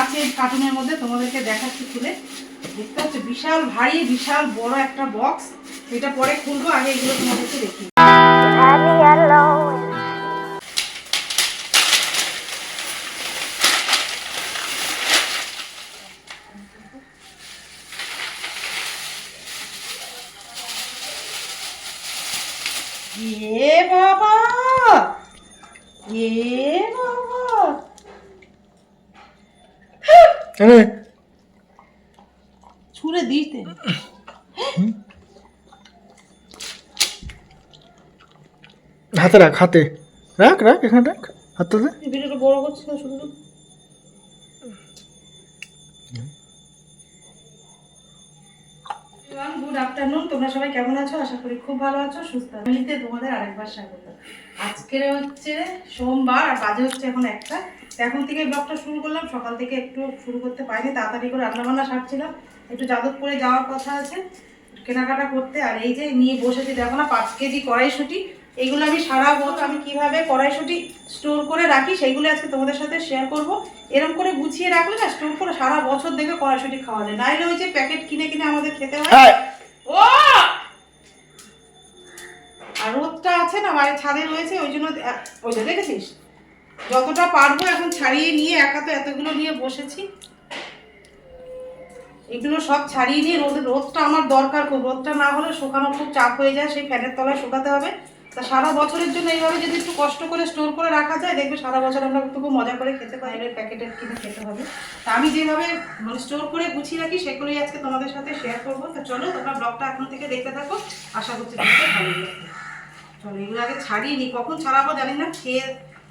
আছে কার্টুনের মধ্যে, তোমাদেরকে দেখাচ্ছি খুলে। দেখতে হচ্ছে বিশাল ভারী, বিশাল বড় একটা বক্স এটা পরে খুলবো, আগে এগুলো তোমাদেরকে দেখি এনে ছুঁড়ে দিতে হাতে রাখ হাতে রাখ রাখ এখানে রাখ হাতে দে ভিডিওটা বড় করছে না শুধু গুড আফটারনুন তোমরা সবাই কেমন আছো? আশা করি খুব ভালো আছো সুস্থ আছো। তোমাদের আরেকবার স্বাগত। আজকের হচ্ছে সোমবার আর বাজে হচ্ছে এখন একটা। এখন থেকে ব্লগটা শুরু করলাম সকাল থেকে একটু শুরু করতে পারিনি তাড়াতাড়ি করে রান্নাবান্না সারছিলাম। একটু যাদবপুরে যাওয়ার কথা আছে কেনাকাটা করতে আর এই যে নিয়ে বসেছি দেখো না পাঁচ কেজি কড়াইশুটি এইগুলো আমি সারা বছর আমি কীভাবে কড়াইশুটি স্টোর করে রাখি সেইগুলো আজকে তোমাদের সাথে শেয়ার করব। এরকম করে গুছিয়ে রাখলে না স্টোর করে সারা বছর দেখে কড়াইশুটি খাওয়া যায়। নাইলে ওই যে প্যাকেট কিনে কিনে আমাদের খেতে হয়। ও! আর রোদটা আছে না বাড়ির ছাদে রয়েছে ওই জন্য ওই যে দেখেছিস? যতটা পারব এখন ছাড়িয়ে নিয়ে একা তো এতগুলো নিয়ে বসেছি। এগুলো সব ছাড়িয়ে নিয়ে রোদ রোদটা আমার দরকার খুব। রোদটা না হলে শুকানো খুব চাপ হয়ে যায়, সেই ফ্যানের তলায় শুকাতে হবে। তা সারা বছরের জন্য এইভাবে যদি একটু কষ্ট করে স্টোর করে রাখা যায়, দেখবে সারা বছর আমরা একটু খুব মজা করে খেতে পারি প্যাকেটের কিনে খেতে হবে। তা আমি যেভাবে মানে স্টোর করে গুছিয়ে রাখি, সেগুলোই আজকে তোমাদের সাথে শেয়ার করব। তো চলো, তোমরা ব্লগটা এখন থেকে দেখতে থাকো। আশা করছি দেখতে ভালো লাগবে। চলো, এগুলো আগে ছাড়িয়ে নি। কখন ছাড়াবো জানি না। খেয়ে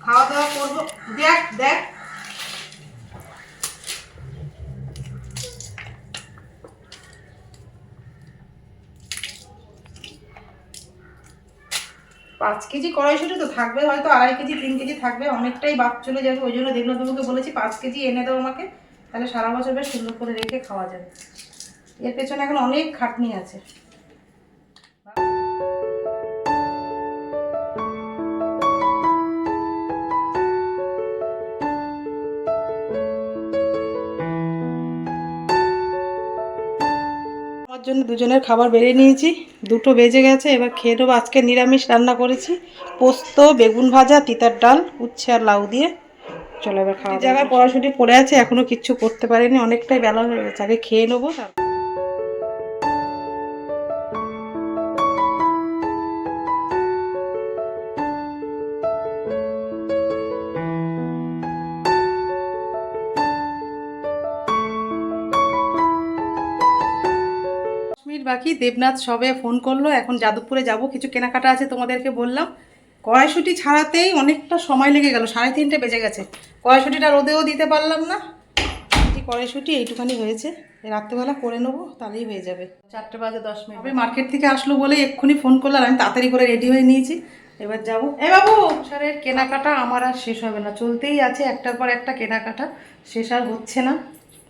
খাওয়া দাওয়া করব। দেখ দেখ। পাঁচ কেজি কড়াইশুটি তো থাকবে, হয়তো আড়াই কেজি, তিন কেজি থাকবে, অনেকটাই বাদ চলে যাবে, ওই জন্য দেখল তোমাকে বলেছি পাঁচ কেজি এনে দাও আমাকে, তাহলে সারা বছর বেশ সুন্দর করে রেখে খাওয়া যাবে। এর পেছনে এখন অনেক খাটনি আছে। জন্য দুজনের খাবার বেড়ে নিয়েছি। দুটো বেজে গেছে এবার খেয়ে নেব। আজকে নিরামিষ রান্না করেছি। পোস্ত বেগুন ভাজা তিতার ডাল উচ্ছে আর লাউ দিয়ে। চলে এবার খাওয়া জায়গায় পড়াশুটি পড়ে আছে এখনও কিচ্ছু করতে পারিনি। অনেকটাই বেলা হয়ে গেছে। আগে খেয়ে নেব তারপর বাকি দেবনাথ সবে ফোন করল এখন যাদবপুরে যাব কিছু কেনাকাটা আছে তোমাদেরকে বললাম। কড়াইশুটি ছাড়াতেই অনেকটা সময় লেগে গেল সাড়ে তিনটে বেজে গেছে। কড়াইশুটিটা রোদেও দিতে পারলাম না। এই কড়াইশুটি এইটুখানি হয়েছে রাত্রেবেলা করে নেব তাহলেই হয়ে যাবে। চারটে বাজে দশ মিনিট। আমি মার্কেট থেকে আসলো বলে এক্ষুনি ফোন করলাম আমি তাড়াতাড়ি করে রেডি হয়ে নিয়েছি। এবার যাব। এ বাবু! সারের কেনাকাটা আমার আর শেষ হবে না চলতেই আছে একটার পর একটা কেনাকাটা শেষ আর হচ্ছে না।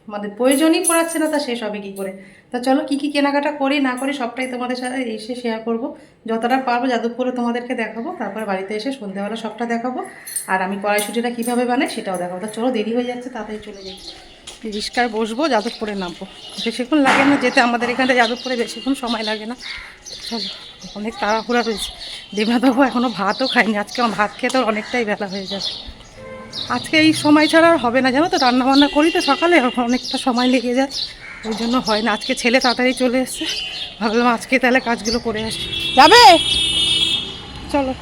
আমাদের প্রয়োজনই পড়াচ্ছে না, তা শেষ হবে কী করে? তা চলো কী কী কেনাকাটা করি, না করি, সবটাই তোমাদের সাথে এসে শেয়ার করব। যতটা পারব, যাদবপুরে তোমাদেরকে দেখাবো, তারপরে বাড়িতে এসে সন্ধ্যেবেলা সবটা দেখাবো। আর আমি কড়াইশুটিটা কীভাবে বানাই সেটাও দেখাবো। তা চলো দেরি হয়ে যাচ্ছে, তাড়াতাড়ি চলে যাই। রিস্কায় বসবো, যাদবপুরে নামবো। বেশিক্ষণ লাগে না যেতে, আমাদের এখানে যাদবপুরে বেশিক্ষণ সময় লাগে না। চলো, অনেক তাড়াহুড়া রয়েছে। দেবনাথবাবু এখনও ভাতও খাইনি আজকে আমার ভাত খেতে ওর অনেকটাই বেলা হয়ে যাবে আজকে এই সময় ছাড়া আর হবে না, জানো তো? রান্নাবান্না করি তো সকালে অনেকটা সময় লেগে যায়। ওই জন্য হয় না। আজকে ছেলে তাড়াতাড়ি চলে এসছে। ভাবলাম আজকে তাহলে কাজগুলো করে আসি। যাবে? চলো।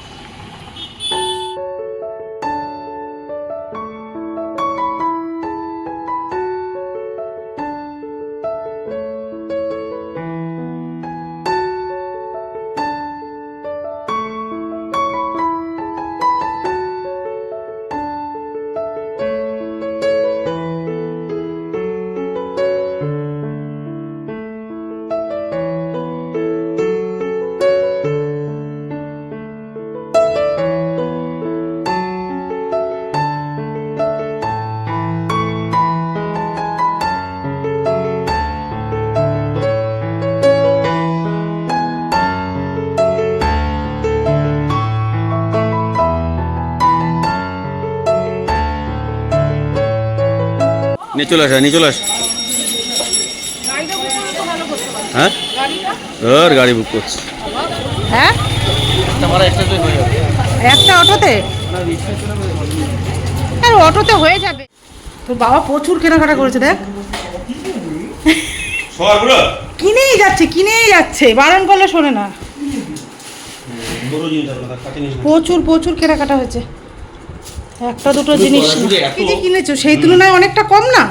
নিয়ে চলে আসা নিয়ে চলে আস। হ্যাঁ? আর গাড়ি বুক করছি। হ্যাঁ? একটা অটোতে? আর অটোতে হয়ে যাবে। তোর বাবা প্রচুর কেনাকাটা করেছে দেখ। কিনেই যাচ্ছে কিনেই যাচ্ছে। বারণ করলে শোনে না। প্রচুর প্রচুর কেনাকাটা হয়েছে। একটা দুটো জিনিস। কি যে কিনেছো সেই তুলনায় অনেকটা কম না?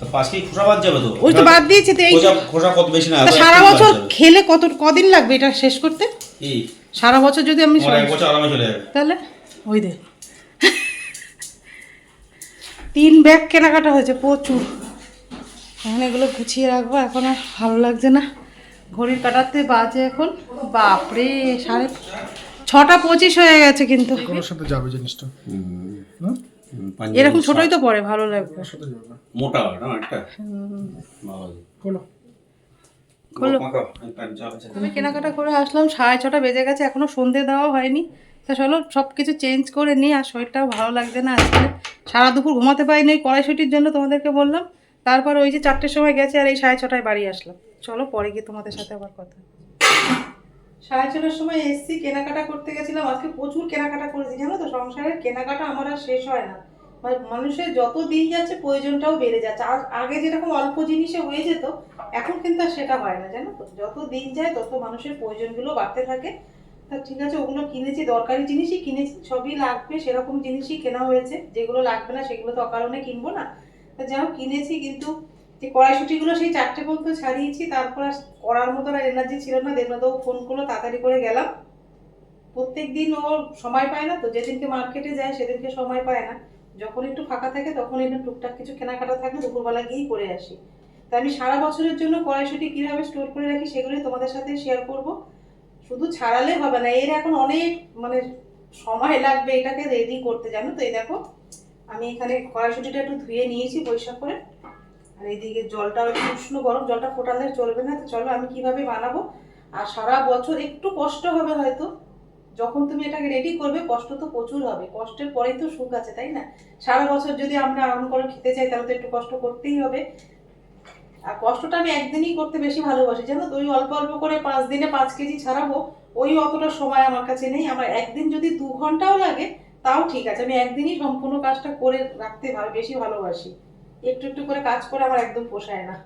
তা পাঁচ খোসা বাদ যাবে তো। ওই তো বাদ দিয়েছি তো এই খোসা খোসা কত বেশি না সারা বছর খেলে কত কদিন লাগবে এটা শেষ করতে? সারা বছর যদি আমি তোমার বছর আরামে চলে যাবে। তাহলে? ওই দে। তিন ব্যাগ কেনাকাটা হয়েছে প্রচুর। এখন এগুলো গুছিয়ে রাখব এখন আর ভালো লাগছে না। ঘড়ির কাটাতে বাজে এখন। বাপরে সাড়ে ছটা পঁচিশ হয়ে গেছে কিন্তু। ওর সাথে যাবে জিনিসটা। না এরকম ছোটই তো পড়ে ভালো লাগবে। মোটা না একটা? খোলো। খোলো। আমি কেনাকাটা করে আসলাম সাড়ে ছটা বেজে গেছে এখনও সন্ধে দেওয়া হয়নি। তা চলো সব কিছু চেঞ্জ করে নিই আর শরীরটাও ভালো লাগছে না আজকে। সারা দুপুর ঘুমাতে পারিনি ওই কড়াইশুটির জন্য তোমাদেরকে বললাম। তারপর ওই যে চারটের সময় গেছে আর এই সাড়ে ছটায় বাড়ি আসলাম। চলো পরে গিয়ে তোমাদের সাথে আবার কথা সাড়ে ছটার সময় এসছি, কেনাকাটা করতে গেছিলাম। আজকে প্রচুর কেনাকাটা করেছি, জানো তো? সংসারের কেনাকাটা আমার আর শেষ হয় না। মানে মানুষের যত দিন যাচ্ছে, প্রয়োজনটাও বেড়ে যাচ্ছে। আর আগে যেরকম অল্প জিনিসে হয়ে যেত, এখন কিন্তু আর সেটা হয় না, জানো তো? যত দিন যায়, তত মানুষের প্রয়োজনগুলো বাড়তে থাকে। তা ঠিক আছে, ওগুলো কিনেছি, দরকারি জিনিসই কিনেছি, সবই লাগবে, সেরকম জিনিসই কেনা হয়েছে। যেগুলো লাগবে না, সেগুলো তো অকারণে কিনবো না। তা যাও কিনেছি, কিন্তু যে কড়াইশুটিগুলো সেই চারটে পর্যন্ত ছাড়িয়েছি, তারপর করার মতো আর এনার্জি ছিল না। দেবনাদাও ফোন করল, তাড়াতাড়ি করে গেলাম। প্রত্যেক দিন ও সময় পায় না তো, যেদিনকে মার্কেটে যায় সেদিনকে সময় পায় না। যখন একটু ফাঁকা থাকে তখন একটু টুকটাক কিছু কেনাকাটা থাকলে দুপুরবেলা গিয়েই করে আসি। তা আমি সারা বছরের জন্য কড়াইশুটি কীভাবে স্টোর করে রাখি সেগুলি তোমাদের সাথে শেয়ার করব। শুধু ছাড়ালে হবে না, এর এখন অনেক মানে সময় লাগবে এটাকে রেডি করতে, জানো তো? এই দেখো, আমি এখানে কড়াইশুটিটা একটু ধুয়ে নিয়েছি পরিষ্কার করে। আর এইদিকে জলটা উষ্ণ গরম, জলটা ফোটালে চলবে না, তো চলো আমি কীভাবে বানাবো? আর সারা বছর একটু কষ্ট হবে হয়তো। যখন তুমি এটাকে রেডি করবে, কষ্ট তো প্রচুর হবে। কষ্টের পরেই তো সুখ আছে, তাই না? সারা বছর যদি আমরা আরাম করে খেতে চাই, তাহলে তো একটু কষ্ট করতেই হবে। আর কষ্টটা আমি একদিনই করতে বেশি ভালোবাসি, জানো তো? ওই অল্প অল্প করে পাঁচ দিনে পাঁচ কেজি ছাড়াবো, ওই অতটা সময় আমার কাছে নেই। আমার একদিন যদি দু ঘন্টাও লাগে, তাও ঠিক আছে। আমি একদিনই সম্পূর্ণ কাজটা করে রাখতে বেশি ভালোবাসি। একটু একটু করে কাজ করে আমার একদম পোষায় না।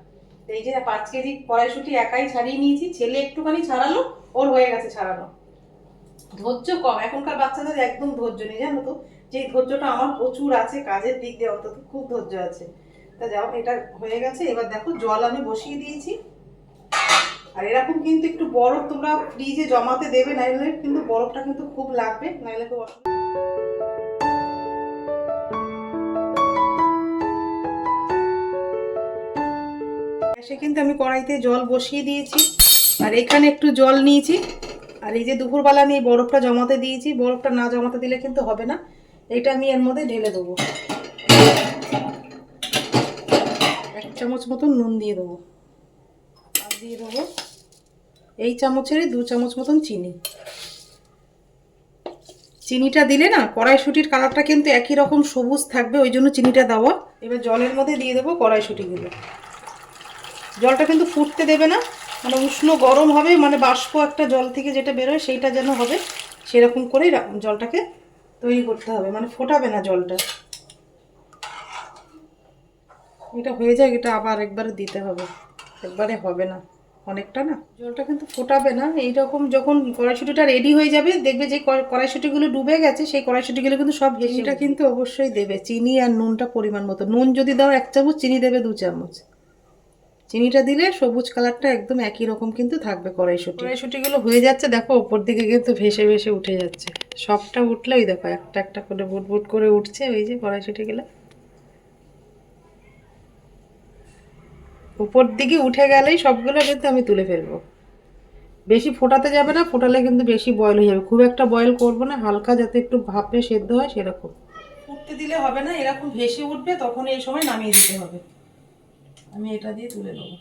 এই যে পাঁচ কেজি কড়াইশুটি একাই ছাড়িয়ে নিয়েছি, ছেলে একটুখানি ছাড়ালো, ওর হয়ে গেছে ছাড়ানো। ধৈর্য কম, এখনকার বাচ্চাদের একদম ধৈর্য নেই, জানো তো? যে ধৈর্যটা আমার প্রচুর আছে, কাজের দিক দিয়ে অন্তত খুব ধৈর্য আছে। তা যাও, এটা হয়ে গেছে, এবার দেখো জল আমি বসিয়ে দিয়েছি। আর এরকম কিন্তু একটু বরফ তোমরা ফ্রিজে জমাতে দেবে নাইলে কিন্তু বরফটা কিন্তু খুব লাগবে নাইলে খুব অসুবিধা। সে কিন্তু আমি কড়াইতে জল বসিয়ে দিয়েছি। আর এখানে একটু জল নিয়েছি। আর এই যে দুপুরবেলা আমি বরফটা জমাতে দিয়েছি, বরফটা না জমাতে দিলে কিন্তু হবে না। এটা আমি এর মধ্যে ঢেলে দেবো। এক চামচ মতন নুন দিয়ে দেবো। আর দিয়ে দেবো এই চামচেরই দু চামচ মতন চিনি। চিনিটা দিলে না, কড়াইশুটির কালারটা কিন্তু একই রকম সবুজ থাকবে, ওই জন্য চিনিটা দেওয়া। এবার জলের মধ্যে দিয়ে দেবো কড়াইশুটিগুলো। জলটা কিন্তু ফুটতে দেবে না মানে উষ্ণ গরম হবে মানে বাষ্প একটা জল থেকে যেটা বেরোয় সেইটা যেন হবে সেরকম করেই জলটাকে তৈরি করতে হবে মানে ফোটাবে না জলটা। এটা হয়ে যায় এটা আবার একবারে দিতে হবে একবারে হবে না অনেকটা না। জলটা কিন্তু ফোটাবে না এইরকম যখন কড়াইশুটিটা রেডি হয়ে যাবে দেখবে যে কড়াই- কড়াইশুটিগুলো ডুবে গেছে সেই কড়াইশুটিগুলো কিন্তু সব ভেসিটা কিন্তু অবশ্যই দেবে চিনি আর নুনটা পরিমাণ মতো। নুন যদি দাও এক চামচ চিনি দেবে দু চামচ। চিনিটা দিলে সবুজ কালারটা একদম একই রকম কিন্তু থাকবে কড়াইশুটি। কড়াইশুটিগুলো হয়ে যাচ্ছে দেখো ওপর দিকে কিন্তু ভেসে ভেসে উঠে যাচ্ছে। সবটা উঠলে ওই দেখো একটা একটা করে বুট বুট করে উঠছে ওই যে কড়াইশুটিগুলো। উপর দিকে উঠে গেলেই সবগুলো কিন্তু আমি তুলে ফেলব। বেশি ফোটাতে যাবে না ফোটালে কিন্তু বেশি বয়েল হয়ে যাবে। খুব একটা বয়েল করব না হালকা যাতে একটু ভাপে সেদ্ধ হয় সেরকম। ফুটতে দিলে হবে না এরকম ভেসে উঠবে তখন এই সময় নামিয়ে দিতে হবে। আমি এটা দিয়ে তুলে নেব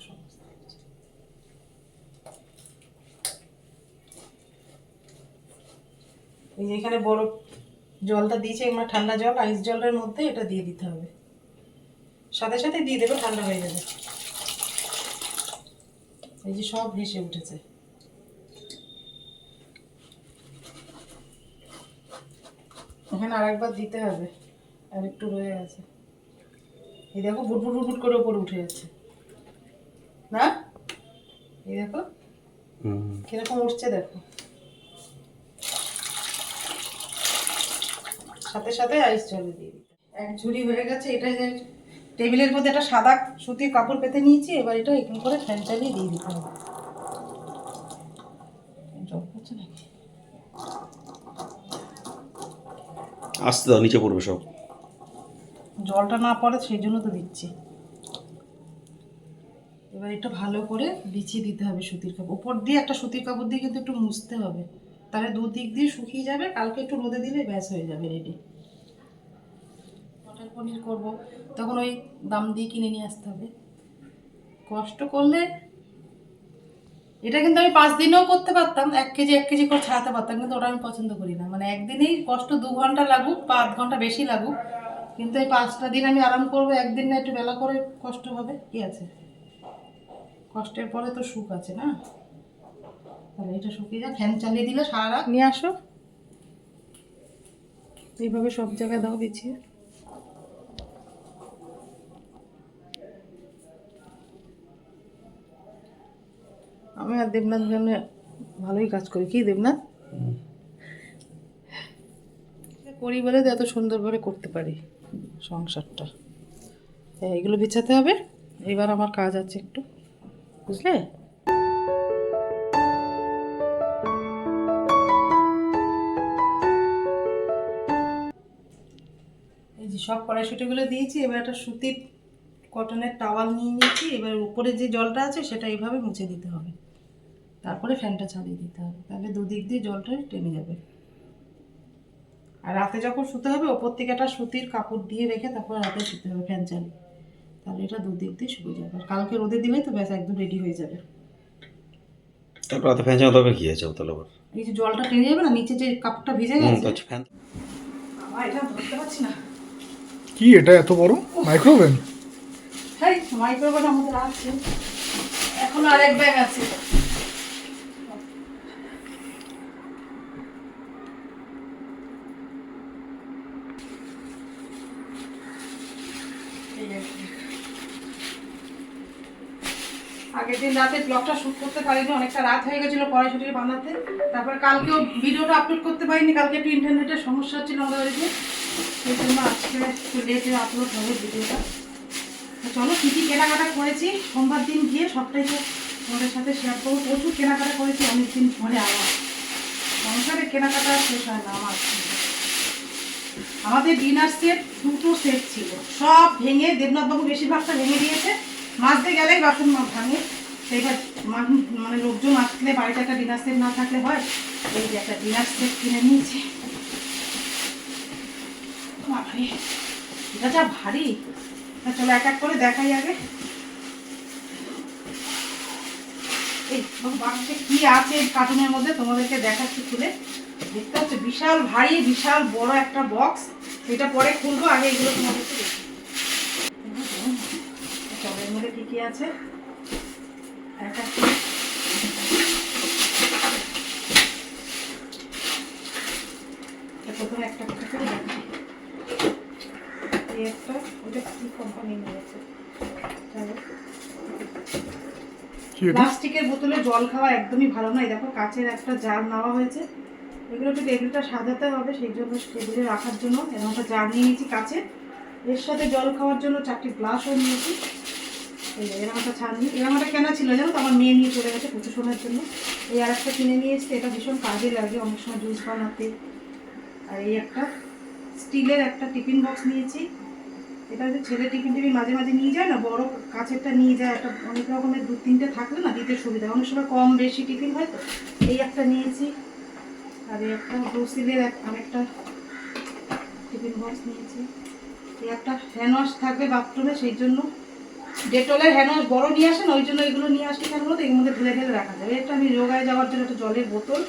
এই যে এখানে বরফ জলটা দিয়েছে, এগুলো ঠান্ডা জল আইস জলের মধ্যে এটা দিয়ে দিতে হবে। সাথে সাথে দিয়ে দেবে, ঠান্ডা হয়ে যাবে। এই যে সব ভেসে উঠেছে। এখানে আরেকবার দিতে হবে, আর একটু রয়ে গেছে। এই দেখো বুটবুট বুটবুট করে উপরে উঠে যাচ্ছে। না? এই দেখো। হুম। কীরকম উঠছে দেখো। সাথে সাথে আইস জলে দিয়ে দিতে। এক ঝুড়ি হয়ে গেছে এটা যে টেবিলের মধ্যে একটা সাদা সুতির কাপড় পেতে নিয়েছি এবার এটা এখান করে ফ্যান চালিয়ে দিয়ে দিতে হবে। আসতে দাও নিচে পড়বে সব। জলটা না পড়ে সেই জন্য তো দিচ্ছি। এবার একটু ভালো করে বিছিয়ে দিতে হবে সুতির কাপড়। উপর দিয়ে একটা সুতির কাপড় দিয়ে কিন্তু একটু মুছতে হবে। তাহলে দুদিক দিয়ে শুকিয়ে যাবে, কালকে একটু রোদে দিলে ব্যাস হয়ে যাবে রেডি মটর পনির করব। তখন ওই দাম দিয়ে কিনে নিয়ে আসতে হবে। কষ্ট করলে এটা কিন্তু আমি পাঁচ দিনেও করতে পারতাম, এক কেজি এক কেজি করে ছাড়াতে পারতাম, কিন্তু ওটা আমি পছন্দ করি না। মানে একদিনেই কষ্ট দু ঘণ্টা লাগুক বা আধ ঘণ্টা বেশি লাগুক কিন্তু এই পাঁচটা দিন আমি আরাম করব একদিন না একটু বেলা করে কষ্ট হবে কি আছে? কষ্টের পরে তো সুখ আছে না? তাহলে এটা শুকিয়ে যা ফ্যান চালিয়ে দিলে সারা রাত। নিয়ে আসো। এইভাবে সব জায়গায় দাও বিছিয়ে। আমি আর দেবনাথ জন্য ভালোই কাজ করি। কি দেবনাথ? করি বলে তো এত সুন্দর করে করতে পারি। সংসারটা। এগুলো বিছাতে হবে। এবার আমার কাজ আছে একটু, বুঝলে? এই যে সব কড়াইশুটিগুলো দিয়েছি, এবার একটা সুতির কটনের টাওয়াল নিয়ে নিয়েছি। এবার উপরে যে জলটা আছে, সেটা এইভাবে মুছে দিতে হবে। তারপরে ফ্যানটা চালিয়ে দিতে হবে। তাহলে দুদিক দিয়ে জলটা টেনে যাবে। আর রাতে যখন শুতে হবে ওপর থেকে একটা সুতির কাপড় দিয়ে রেখে তারপর রাতে শুতে হবে ফ্যান চালিয়ে। তাহলে এটা দুদিক দিয়ে শুকিয়ে যাবে। আর কালকে রোদে দিলে তো ব্যাস একদম রেডি হয়ে যাবে। তারপর রাতে ফ্যান চালাতে হবে কি আছে তাহলে আবার? এই যে জলটা টেনে যাবে না নিচে যে কাপড়টা ভিজে গেছে? তো ফ্যান আমার এটা ধরতে পারছি না। কি এটা এত বড়? মাইক্রোওভেন হ্যাঁ মাইক্রোওভেন আমাদের আছে। এখন আরেক ব্যাগ আছে এই আর কি। আগের দিন রাতে ব্লগটা শুট করতে পারিনি, অনেকটা রাত হয়ে গেছিল কড়াইশুটি বানাতে। তারপর কালকেও ভিডিওটা আপলোড করতে পারিনি, কালকে একটু ইন্টারনেটের সমস্যা হচ্ছিল আমাদের বাড়িতে। সেই জন্য আজকে একটু লেটে আপলোড হবে ভিডিওটা। চলো, কী কী কেনাকাটা করেছি, সোমবার দিন গিয়ে সবটাই তো তোমাদের সাথে শেয়ার করব। প্রচুর কেনাকাটা করেছি, অনেকদিন পরে আমার সংসারে কেনাকাটা শেষ হয় না আমার। আমাদের ডিনার সেট দুটো সেট ছিল। সব ভেঙে, দেবনাথবাবু বেশিরভাগটা ভেঙে দিয়েছে। মাঝতে গেলেই বাসন ভাঙে। সেইবার মানে লোকজন আসলে বাড়িতে একটা ডিনার সেট না থাকলে হয় এই যে একটা ডিনার সেট কিনে নিয়েছি। বাবারে, এটা যা ভারী। চলো এক এক করে দেখাই আগে। এই বাক্সে কি আছে কার্টুনের মধ্যে? তোমাদেরকে দেখাচ্ছি খুলে। দেখতে হচ্ছে বিশাল ভারী বিশাল বড় একটা বক্স এটা পরে খুলবো আগে এগুলো তোমাদেরকে দেখি চলো এর মধ্যে কি কি আছে? প্লাস্টিকের বোতলে জল খাওয়া একদমই ভালো নয়। দেখো, কাচের একটা জার নেওয়া হয়েছে। এগুলো একটু টেবিলটা সাজাতে হবে, সেই জন্য টেবিলে রাখার জন্য। এরকম একটা জার নিয়ে নিয়েছি কাছে এর সাথে জল খাওয়ার জন্য চারটি গ্লাসও নিয়েছি। ছিল আমার মেয়ে নিয়ে চলে গেছে জন্য। এই কিনে নিয়ে এটা ভীষণ কাজে লাগে, অনেক সময় জুস বানাতে। আর এই একটা স্টিলের একটা টিফিন বক্স নিয়েছি। এটা টিফিন টিফিন মাঝে মাঝে নিয়ে যায় না, বড় কাছেরটা নিয়ে যায়, একটা অনেক রকমের দু তিনটে থাকলে না দিতে সুবিধা অনেক সময় কম বেশি টিফিন হয় তো, এই একটা নিয়েছি। আর এই একটা ব্রুসিলের এক টিফিন বক্স নিয়েছি। এই একটা হ্যান্ড ওয়াশ থাকবে বাথরুমে, সেই জন্য ডেটলের ওয়াশ বড় নিয়ে আসেন, ওই জন্য এগুলো নিয়ে আসি কেন বলতো এর মধ্যে ঢেলে ঢেলে রাখা যাবে। এটা আমি যোগায় যাওয়ার জন্য একটা জলের বোতল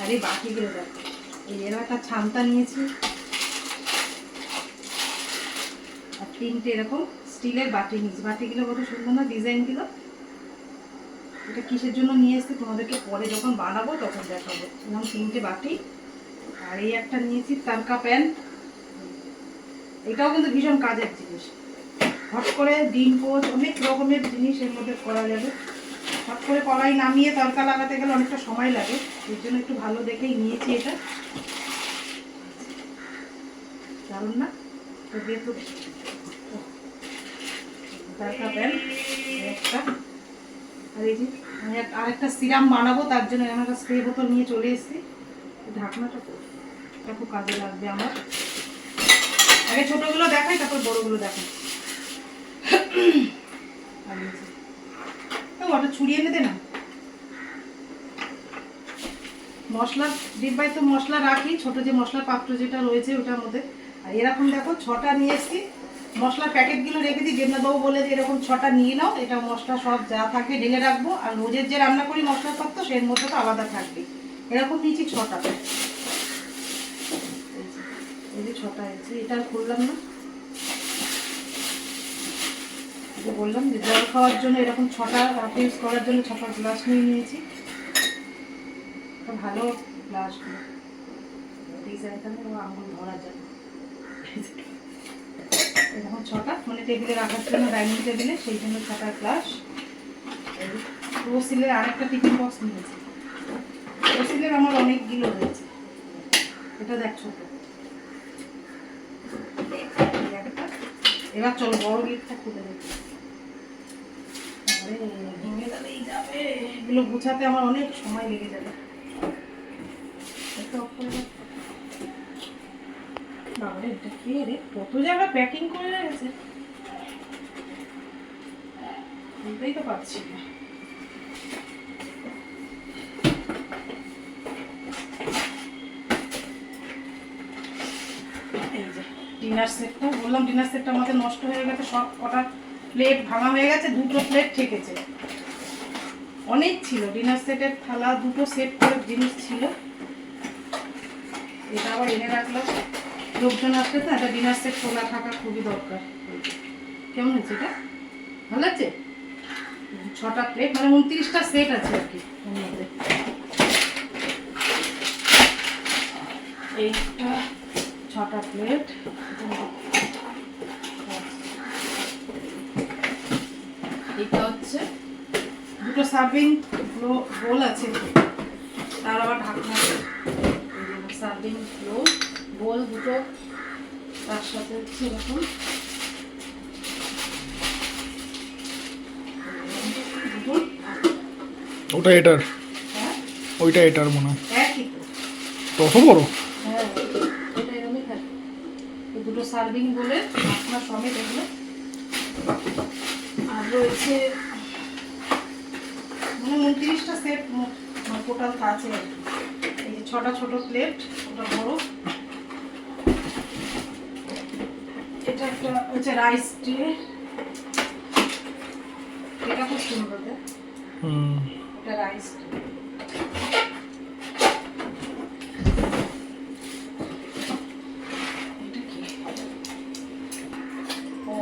আর এই বাকিগুলো দেখো। এই এর একটা ছামতা নিয়েছি। আর তিনটে এরকম স্টিলের বাটি নিয়েছি। বাটিগুলো কত সুন্দর না ডিজাইনগুলো। এটা কিসের জন্য নিয়ে এসেছি তোমাদেরকে পরে যখন বানাবো তখন দেখাবো। এরকম তিনটে বাটি। আর এই একটা নিয়েছি তারকা প্যান এটাও কিন্তু ভীষণ কাজের জিনিস। হট করে ডিম পোচ, অনেক রকমের জিনিস এর মধ্যে করা যাবে। হট করে কড়াই নামিয়ে তরকা লাগাতে গেলে অনেকটা সময় লাগে, এর জন্য একটু ভালো দেখেই নিয়েছি এটা। দারুণ না? তো দিয়ে তো তরকা প্যান একটা। আর এই যে আমি আরেকটা সিরাম বানাবো, তার জন্য আমি একটা স্প্রে বোতল নিয়ে চলে এসেছি। ঢাকনাটা খুব কাজে লাগবে আমার। আগে ছোটগুলো দেখাই, তারপর বড়গুলো দেখাই। ওটা ছুরিয়ে এনে দে না। মশলা ডিব্বায় তো মশলা রাখি, ছোট যে মশলার পাত্র যেটা রয়েছে ওটার মধ্যে। আর এরকম দেখো, ছটা নিয়ে এসেছি। মশলার প্যাকেটগুলো রেখেছি দেবনাথবাবু বলে যে এরকম ছটা নিয়ে নাও, এটা মশলা সব যা থাকে ঢেলে রাখব। আর রোজের যে রান্না করি মশলার পাত্র সের মধ্যে তো আলাদা থাকবে। এরকম নিয়েছি ছটা। এই যে ছটা আছে এটা আর খুললাম না এই যে বললাম যে জল খাওয়ার জন্য এরকম ছটা ইউজ করার জন্য ছটা গ্লাস নিয়ে নিয়েছি। ভালো গ্লাসগুলো ডিজাইনটা আঙুল ধরা যায়। এরকম ছটা মানে টেবিলে রাখার জন্য ডাইনিং টেবিলে সেই জন্য ছটা গ্লাস রোসিলের আরেকটা টিফিন বক্স নিয়েছি। রোসিলের আমার অনেকগুলো রয়েছে এটা দেখ ছোট। এবার চলো বড় গিফটটা খুলে দেখি। এগুলো আমার অনেক সময় লেগে যাবে। কত জায়গা প্যাকিং করে রেখেছে? বুঝতেই তো পারছি না। ডিনার সেটটা বললাম ডিনার সেটটা আমাদের নষ্ট হয়ে গেছে, সব কটা প্লেট ভাঙা হয়ে গেছে, দুটো প্লেট ঠেকেছে। অনেক ছিল ডিনার সেটের থালা, দুটো সেট করে জিনিস ছিল। এটা আবার এনে রাখলাম লোকজন আসলে তো একটা ডিনার সেট খোলা থাকা খুবই দরকার। কেমন হয়েছে এটা? ভালো আছে? ছটা প্লেট মানে উনত্রিশটা সেট আছে আর কি। এইটা, ছটা প্লেট এটা হচ্ছে দুটো সার্ভিং বোল আছে। তার আবার ঢাকনা সার্ভিং বোল বোল দুটো তার সাথে হচ্ছে এরকম। ওটা এটার? হ্যাঁ? ওইটা এটার মনে হয়। তত বড়? হ্যাঁ এটা এরকমই থাকে। দুটো সার্ভিং বলে আপনার সমেত এগুলো। আর রয়েছে মানে উনত্রিশটা সেট টোটাল আছে এই যে ছটা ছোট প্লেট ওটা বড়। এটা একটা হচ্ছে রাইস ট্রে এটা খুব সুন্দর এটা রাইস ট্রে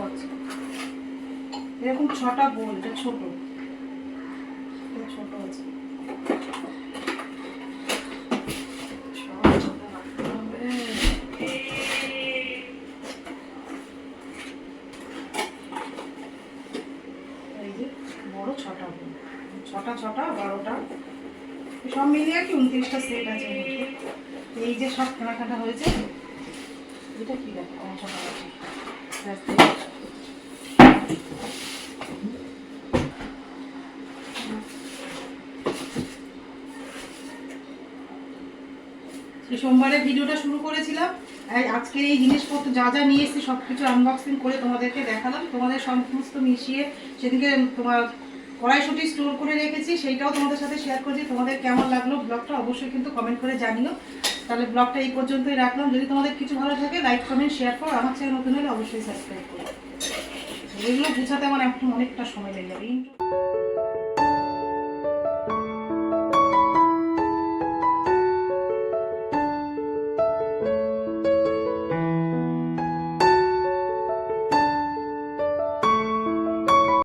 আচ্ছা। এরকম ছটা বোল এটা ছোট। ছোট আছে। ছোট ছটা ছটা, বারোটা। সব মিলিয়ে কি উনত্রিশটা সেট আছে? এই যে সব কেনাকাটা হয়েছে, এটা কি দেখো? আমার ছোট আছে সেই সোমবারে ভিডিওটা শুরু করেছিলাম। আজকের এই জিনিসপত্র যা যা নিয়ে এসেছি সব কিছু আনবক্সিং করে তোমাদেরকে দেখালাম। তোমাদের সমস্ত মিশিয়ে সেদিকে তোমার কড়াইশুটি স্টোর করে রেখেছি। সেইটাও তোমাদের সাথে শেয়ার করছি। তোমাদের কেমন লাগল ব্লগটা অবশ্যই কিন্তু কমেন্ট করে জানিও। তাহলে ব্লগটা এই পর্যন্তই রাখলাম। যদি তোমাদের কিছু ভালো থাকে লাইক কমেন্ট শেয়ার করো। আমার চ্যানেল নতুন হলে অবশ্যই সাবস্ক্রাইব করো। এগুলো গুছাতে আমার এখন অনেকটা সময় লেগে যাবে।